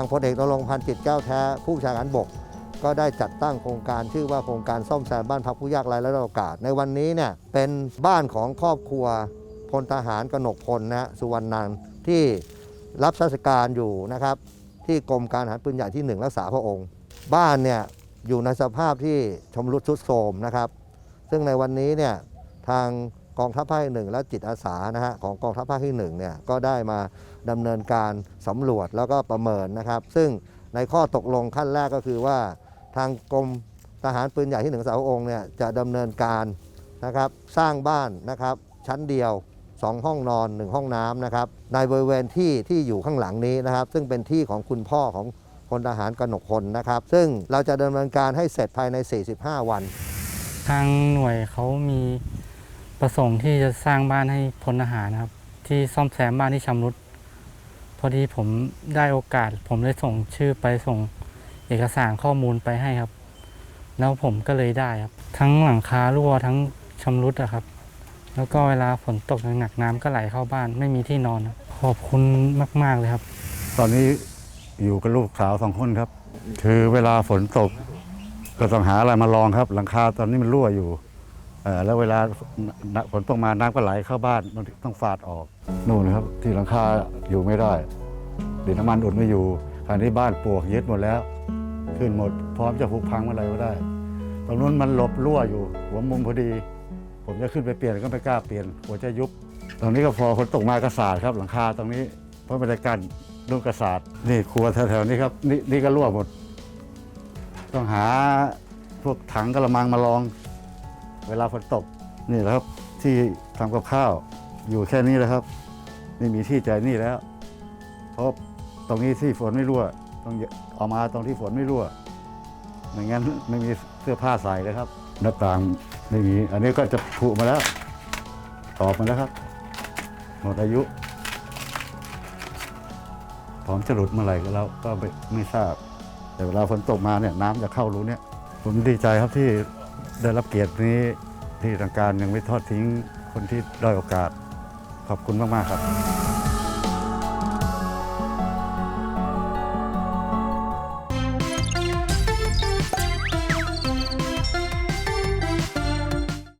างพลเอกนรงพันธ์จิตแก้วแท้ผู้ชาการบก ก็ได้จัดตั้งโครงการชื่อว่าโครงการซ่อมแซมบ้านพักผู้ยากไร้และโอกาส ในวันนี้เนี่ยเป็นบ้านของครอบครัวพลทหารกนกพลนะฮะสุวรรณนันที่รับราชการอยู่นะครับ ที่กรมการทหารปืนใหญ่ที่ 1 รักษาพระองค์ บ้านเนี่ยอยู่ในสภาพที่ชำรุดทรุดโทรมนะครับ ซึ่งในวันนี้เนี่ยทาง กองทัพภาคที่หนึ่งและจิตอาสานะฮะของกองทัพภาคที่หนึ่งเนี่ยก็ได้มาดำเนินการสำรวจแล้วก็ประเมินนะครับ ซึ่งในข้อตกลงขั้นแรกก็คือว่าทางกรมทหารปืนใหญ่ที่หนึ่งรักษาองค์เนี่ยจะดำเนินการนะครับสร้างบ้านนะครับชั้นเดียว 2 ห้องนอน 1 ห้องน้ำนะครับในบริเวณที่ที่อยู่ข้างหลังนี้นะครับ ซึ่งเป็นที่ของคุณพ่อของพลทหารกนกพลนะครับ ซึ่งเราจะดำเนินการให้เสร็จภายใน 45 วัน ทางหน่วยเขามี ประสงค์ที่จะสร้างบ้านให้พลทหารครับ ที่ซ่อมแซมบ้านที่ชำรุด พอดีผมได้โอกาส ผมเลยส่งชื่อไปส่งเอกสารข้อมูลไปให้ครับ แล้วผมก็เลยได้ครับ ทั้งหลังคารั่วทั้งชำรุดอะครับ แล้วก็เวลาฝนตกหนักๆน้ำก็ไหลเข้าบ้านไม่มีที่นอนครับขอบคุณมาก ๆเลยครับ ตอนนี้อยู่กับลูกสาวสองคนครับ คือเวลาฝนตก ก็ต้องหาอะไรมาลองครับ หลังคาตอนนี้มันรั่วอยู่ แล้วเวลาฝนตกมาน้ำก็ไหลเข้าบ้านมันต้องฝาดออกนู่นนะครับ ที่หลังคาอยู่ไม่ได้ดินน้ำมันอุดไม่อยู่คราวนี้บ้านปวกยึดหมดแล้ว ขึ้นหมด พร้อมจะผุพังเมื่อไหรก็ได้ตรงนู้นมันหลบรั่วอยู่ หัวมุมพอดี ผมจะขึ้นไปเปลี่ยนก็ไม่กล้าเปลี่ยนหัวจะยุบ ตรงนี้ก็พอฝนตกมากระสาดครับ หลังคาตรงนี้ เพราะไม่ได้กั้นลูกกระสาดนี่ครัวแถวๆนี้ครับนี่นี่ก็รั่วหมด ต้องหาพวกถังกระมังมาลอง เวลาฝนตกนี่แหละครับที่ทำกับข้าวอยู่แค่นี้แหละครับนี่มีที่ใจนี่แล้ว เพราะตรงนี้ที่ฝนไม่รั่วต้องเอามาตรงที่ฝนไม่รั่วไม่งั้นไม่มีเสื้อผ้าใส่เลยครับหน้าต่างไม่มีอันนี้ก็จะผุมาแล้ว ตอบมาแล้วครับ หมดอายุพร้อมจะหลุดเมื่อไหร่ก็เราก็ไม่ไม่ทราบ แต่เวลาฝนตกมาเนี่ยน้ำจะเข้ารูเนี่ยผมดีใจครับที่ ได้รับเกียรตินี้ที่ทางการยังไม่ทอดทิ้งคนที่ด้อยโอกาส ขอบคุณมาก ๆ ครับ